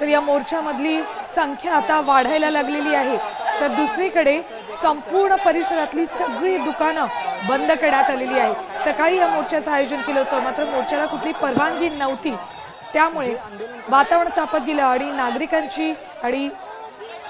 तर या मोर्चामधली संख्या आता वाढायला लागलेली आहे. तर दुसरीकडे संपूर्ण परिसरातली सगळी दुकानं बंद करण्यात आलेली आहे सकाळी या मोर्चाचं आयोजन केलं होतं मात्र मोर्चाला कुठली परवानगी नव्हती. त्यामुळे वातावरण तापत गेलं आणि नागरिकांची आणि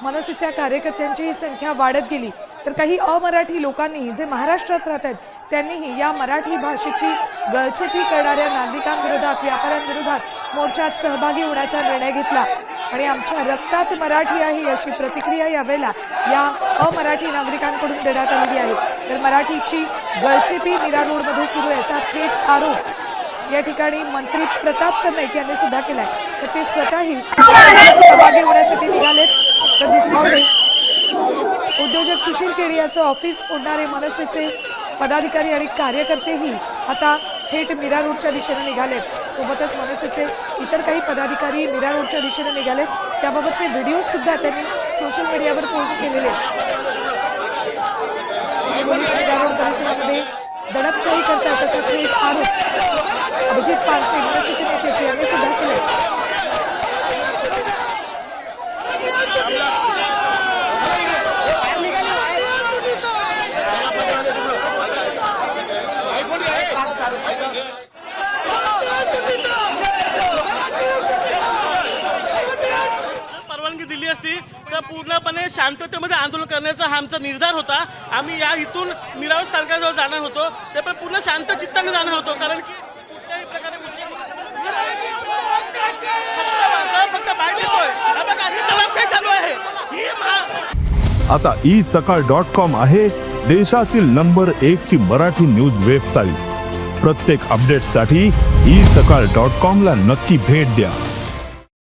मनसेच्या कार्यकर्त्यांची ही संख्या वाढत गेली. तर काही अमराठी लोकांनी जे महाराष्ट्रात राहत आहेत त्यांनीही या मराठी भाषेची गळचेपी करणाऱ्या नागरिकांविरोधात व्यापाऱ्यांविरोधात मोर्चात सहभागी होण्याचा निर्णय घेतला. आणि आमच्या रक्तात मराठी आहे अशी प्रतिक्रिया यावेळेला या अमराठी नागरिकांकडून देण्यात आलेली आहे. तर मराठीची गळचेपी मीरा रोडमध्ये सुरू आहे असा थेट आरोप या ठिकाणी मंत्री प्रताप सरनाईक यांनी सुद्धा केलाय. तर ते स्वतःही सहभागी होण्यासाठी निघालेत. तर दुसरीकडे उद्योजक सुशील केडी याचं ऑफिस फोडणारे मनसेचे पदाधिकारी आणि कार्यकर्तेही आता थेट मीरा रोडच्या दिशेने निघालेत सोबतच मनसेचे इतर काही पदाधिकारी मीरा रोडच्या दिशेने निघालेत त्याबाबतचे व्हिडिओ सुद्धा त्यांनी सोशल मीडियावर पोस्ट केलेले आहेत. पोलीस मीरा रोड परिसरामध्ये दडपशाही करतात तसंच थेट आरोप अभिजित पानसे मनसेचे नेते यांनी सुद्धा केले झाली असती तर पूर्णपणे शांततेमध्ये आंदोलन करण्याचा हा आमचा निर्धार होता. आम्ही या इथून मिरावस तालुक्याजवळ जाणार होतो. ते पण पूर्ण शांत चित्ताने जाणार होतो कारण की कुठल्याही प्रकारे फक्त- बाहेर येतोय. चालू आहे. आता ई सकाळ डॉट कॉम आहे देशातील नंबर एक ची मराठी न्यूज वेबसाईट प्रत्येक अपडेटसाठी ई सकाळ डॉट कॉम ला नक्की भेट द्या.